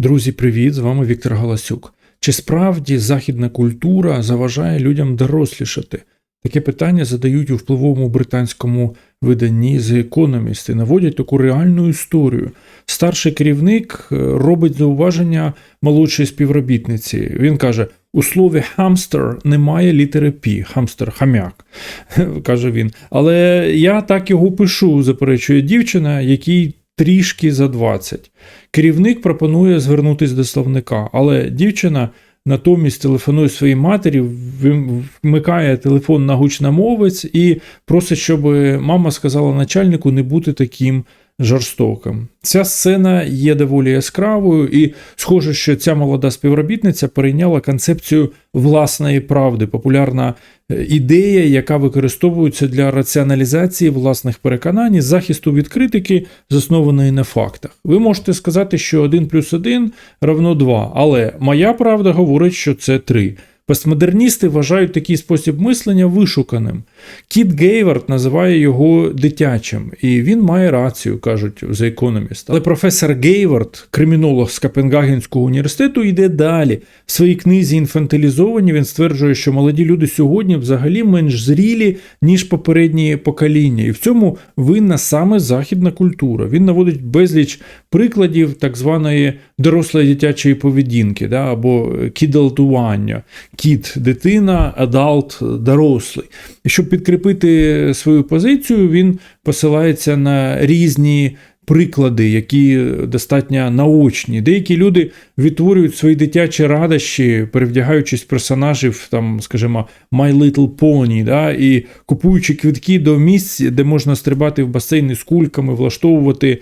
Друзі, привіт! З вами Віктор Галасюк. Чи справді західна культура заважає людям дорослішати? Таке питання задають у впливовому британському виданні The Economist і наводять таку реальну історію. Старший керівник е, робить зауваження молодшій співробітниці. Він каже: у слові хамстер немає літери Пі, хамстер хам'як, каже він. Але я так його пишу, заперечує дівчина, якій трішки за 20. Керівник пропонує звернутися до словника, але дівчина натомість телефонує своїй матері, вмикає телефон на гучномовець і просить, щоб мама сказала начальнику не бути таким жорстоким. Ця сцена є доволі яскравою, і схоже, що ця молода співробітниця перейняла концепцію власної правди, популярна е, ідея, яка використовується для раціоналізації власних переконань, захисту від критики, заснованої на фактах. Ви можете сказати, що 1 плюс 1 равно 2, але моя правда говорить, що це 3. Постмодерністи вважають такий спосіб мислення вишуканим. Кіт Гейвард називає його дитячим, і він має рацію, кажуть The Economist. Але професор Гейвард, кримінолог з Копенгагенського університету, йде далі. В своїй книзі інфантилізовані він стверджує, що молоді люди сьогодні взагалі менш зрілі, ніж попередні покоління, і в цьому винна саме західна культура. Він наводить безліч прикладів так званої дорослої дитячої поведінки, да, або кідалтування. Кіт дитина, адалт дорослий. Щоб підкріпити свою позицію, він посилається на різні приклади, які достатньо наочні. Деякі люди відтворюють свої дитячі радощі, перевдягаючись персонажів, там, скажімо, My Little Pony, да, і купуючи квитки до місць, де можна стрибати в басейни з кульками, влаштовувати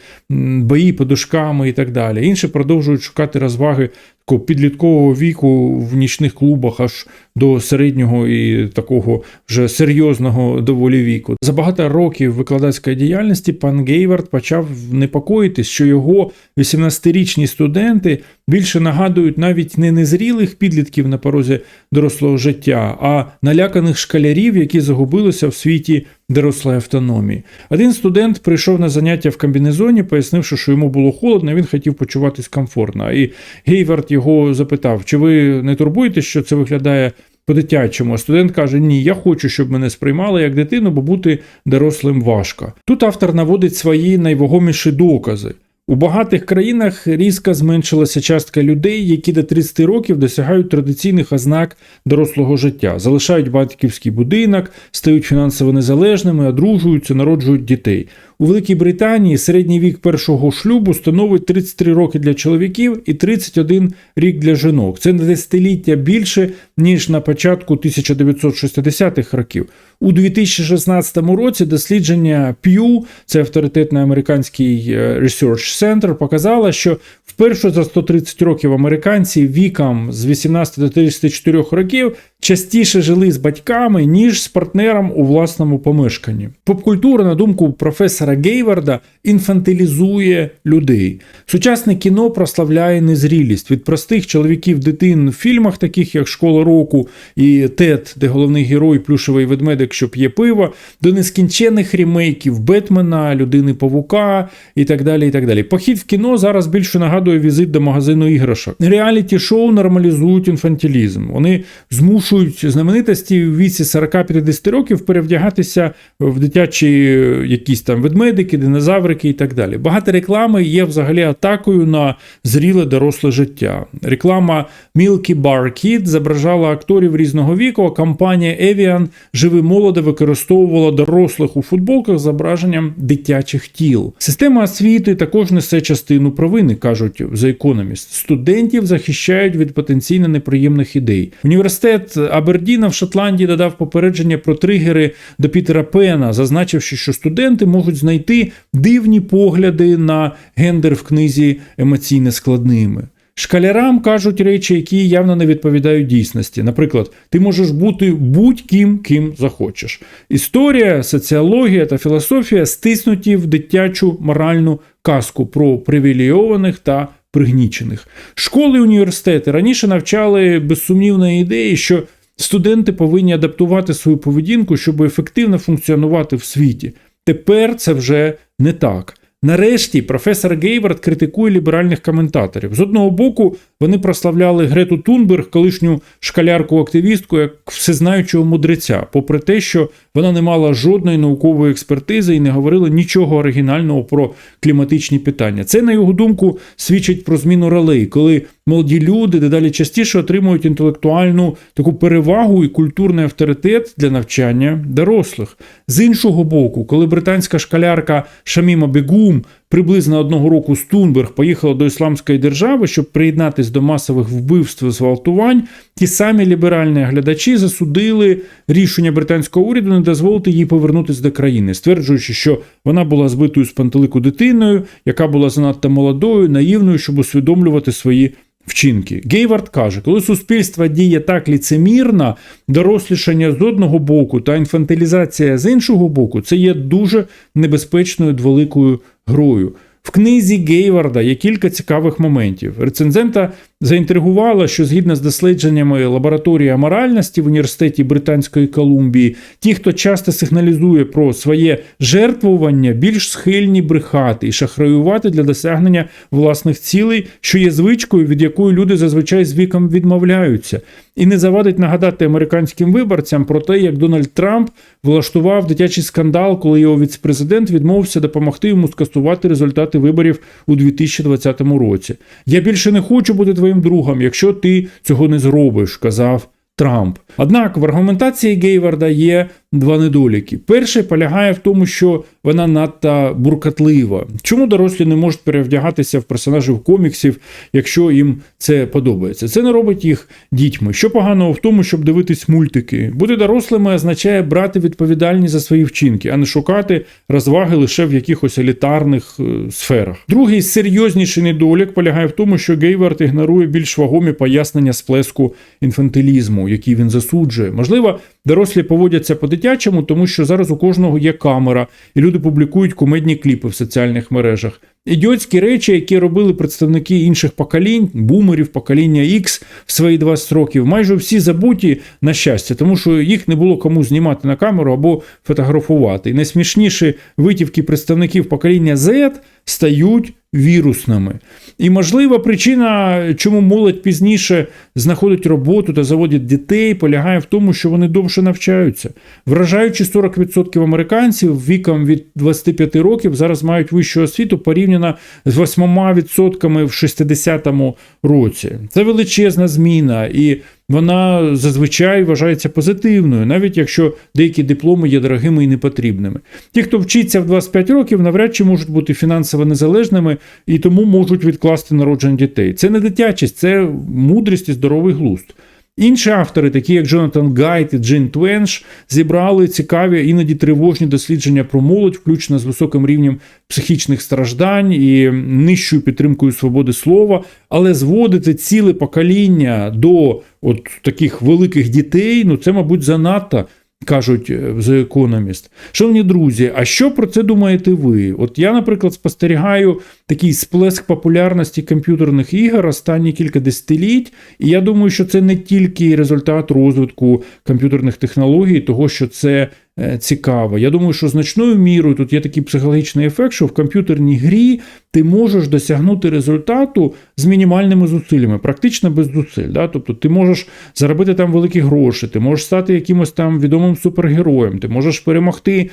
бої подушками і так далі. Інші продовжують шукати розваги підліткового віку в нічних клубах аж до середнього і такого вже серйозного доволі віку. За багато років викладацької діяльності пан Гейвард почав непокоїтись, що його 18-річні студенти більше нагадують навіть не незрілих підлітків на порозі дорослого життя, а наляканих шкалярів, які загубилися в світі дорослої автономії. Один студент прийшов на заняття в комбінезоні, пояснивши, що йому було холодно, він хотів почуватись комфортно. І Гейвард його запитав: чи ви не турбуєтесь, що це виглядає? По-дитячому, а студент каже: Ні, я хочу, щоб мене сприймали як дитину, бо бути дорослим важко. Тут автор наводить свої найвагоміші докази. У багатих країнах різко зменшилася частка людей, які до 30 років досягають традиційних ознак дорослого життя, залишають батьківський будинок, стають фінансово незалежними, одружуються, народжують дітей. У Великій Британії середній вік першого шлюбу становить 33 роки для чоловіків і 31 рік для жінок. Це на десятиліття більше ніж на початку 1960-х років. У 2016 році дослідження Pew, це авторитетний американський е, Research Center, показало, що вперше за 130 років американці віком з 18 до 34 років частіше жили з батьками, ніж з партнером у власному помешканні. Попкультура, на думку професора Гейварда, інфантилізує людей. Сучасне кіно прославляє незрілість від простих чоловіків дитин в фільмах, таких як Школа року і Тед, де головний герой плюшевий ведмедик, що п'є пиво, до нескінченних ремейків Бетмена, Людини Павука і так далі. і так далі. Похід в кіно зараз більше нагадує візит до магазину іграшок. Реаліті шоу нормалізують інфантилізм. Вони змушують змушують знаменитості в віці 40-50 років перевдягатися в дитячі е, якісь там ведмедики, динозаврики і так далі. Багато реклами є взагалі атакою на зріле доросле життя. Реклама Milky Bar Kid зображала акторів різного віку, а компанія Evian живи молоде використовувала дорослих у футболках з зображенням дитячих тіл. Система освіти також несе частину провини, кажуть The Economist. Студентів захищають від потенційно неприємних ідей. Університет Абердіна в Шотландії додав попередження про тригери до Пітера Пена, зазначивши, що студенти можуть знайти дивні погляди на гендер в книзі емоційно складними. Шкалярам кажуть речі, які явно не відповідають дійсності. Наприклад, ти можеш бути будь-ким, ким захочеш. Історія, соціологія та філософія стиснуті в дитячу моральну казку про привілейованих та пригнічених. Школи і університети раніше навчали безсумнівної ідеї, що студенти повинні адаптувати свою поведінку, щоб ефективно функціонувати в світі. Тепер це вже не так. Нарешті професор Гейвард критикує ліберальних коментаторів. З одного боку, вони прославляли Грету Тунберг, колишню шкалярку-активістку, як всезнаючого мудреця, попри те, що вона не мала жодної наукової експертизи і не говорила нічого оригінального про кліматичні питання. Це, на його думку, свідчить про зміну ролей, коли молоді люди дедалі частіше отримують інтелектуальну таку перевагу і культурний авторитет для навчання дорослих. З іншого боку, коли британська шкалярка Шаміма Бегум приблизно одного року з Тунберг поїхала до ісламської держави, щоб приєднатись до масових вбивств і зґвалтувань, ті самі ліберальні глядачі засудили рішення британського уряду не дозволити їй повернутися до країни, стверджуючи, що вона була збитою з пантелику дитиною, яка була занадто молодою, наївною, щоб усвідомлювати свої. Вчинки Гейвард каже, коли суспільство діє так ліцемірно, дорослішання з одного боку та інфантилізація з іншого боку, це є дуже небезпечною дволикою грою. В книзі Гейварда є кілька цікавих моментів. Рецензента заінтригувало, що згідно з дослідженнями лабораторії аморальності в університеті Британської Колумбії, ті, хто часто сигналізує про своє жертвування, більш схильні брехати і шахраювати для досягнення власних цілей, що є звичкою, від якої люди зазвичай з віком відмовляються. І не завадить нагадати американським виборцям про те, як Дональд Трамп влаштував дитячий скандал, коли його віцпрезидент відмовився допомогти йому скасувати результати виборів у 2020 році. Я більше не хочу бути твоїм другом, якщо ти цього не зробиш, казав Трамп. Однак в аргументації Гейварда є два недоліки. Перший полягає в тому, що вона надто буркатлива. Чому дорослі не можуть перевдягатися в персонажів коміксів, якщо їм це подобається? Це не робить їх дітьми. Що поганого в тому, щоб дивитись мультики? Бути дорослими означає брати відповідальність за свої вчинки, а не шукати розваги лише в якихось елітарних е, сферах. Другий серйозніший недолік полягає в тому, що Гейвард ігнорує більш вагомі пояснення сплеску інфантилізму, який він засуджує. Можливо, дорослі поводяться по-дитячому, тому що зараз у кожного є камера, і люди публікують кумедні кліпи в соціальних мережах. Ідіотські речі, які робили представники інших поколінь, бумерів, покоління X в свої 20 років, майже всі забуті на щастя, тому що їх не було кому знімати на камеру або фотографувати. І найсмішніші витівки представників покоління Z стають вірусними. І можлива причина, чому молодь пізніше знаходить роботу та заводять дітей, полягає в тому, що вони довше навчаються. Вражаючи 40% американців віком від 25 років зараз мають вищу освіту порівняно з 8% в 60-му році. Це величезна зміна, і вона зазвичай вважається позитивною, навіть якщо деякі дипломи є дорогими і непотрібними. Ті, хто вчиться в 25 років, навряд чи можуть бути фінансово незалежними і тому можуть відкласти народження дітей. Це не дитячість, це мудрість і здоровий глузд. Інші автори, такі як Джонатан Гайт і Джин Твенш, зібрали цікаві, іноді тривожні дослідження про молодь, включно з високим рівнем психічних страждань і нижчою підтримкою свободи слова, але зводити ціле покоління до от таких великих дітей, ну це, мабуть, занадто кажуть е, The Economist. Шановні друзі, а що про це думаєте ви? От я, наприклад, спостерігаю такий сплеск популярності комп'ютерних ігор останні кілька десятиліть, і я думаю, що це не тільки результат розвитку комп'ютерних технологій, того, що це е, цікаво. Я думаю, що значною мірою тут є такий психологічний ефект, що в комп'ютерній грі ти можеш досягнути результату з мінімальними зусиллями, практично без зусиль. Да? Тобто ти можеш заробити там великі гроші, ти можеш стати якимось там відомим супергероєм, ти можеш перемогти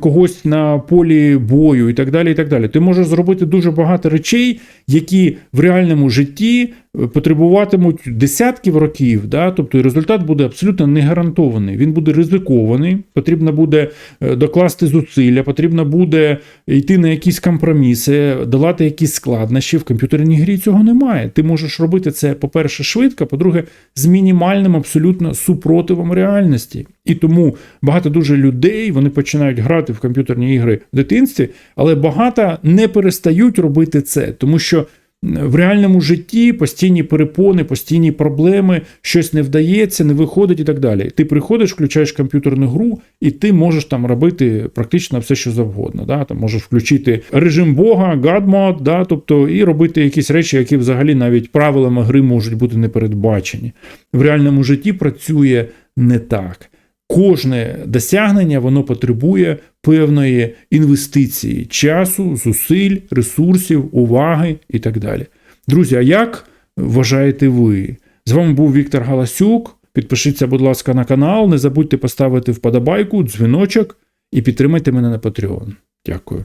когось на полі бою і так далі. і так далі. Ти можеш зробити дуже багато речей, які в реальному житті потребуватимуть десятків років, да? тобто результат буде абсолютно не гарантований. Він буде ризикований, потрібно буде е, докласти зусилля, потрібно буде йти на якісь компроміси, долати якісь складнощі. В комп'ютерній грі цього немає. Ти можеш робити це, по-перше, швидко, по-друге, з мінімальним абсолютно супротивом реальності. І тому багато дуже людей вони починають грати в комп'ютерні ігри в дитинстві, але багато не перестають робити це, тому що в реальному житті постійні перепони, постійні проблеми, щось не вдається, не виходить і так далі. Ти приходиш, включаєш комп'ютерну гру, і ти можеш там робити практично все, що завгодно. Да? Там Можеш включити режим Бога, гадмод, да? тобто, і робити якісь речі, які взагалі навіть правилами гри можуть бути не передбачені. В реальному житті працює не так. Кожне досягнення воно потребує певної інвестиції часу, зусиль, ресурсів, уваги і так далі. Друзі, а як вважаєте ви? З вами був Віктор Галасюк. Підпишіться, будь ласка, на канал. Не забудьте поставити вподобайку, дзвіночок і підтримайте мене на Patreon. Дякую.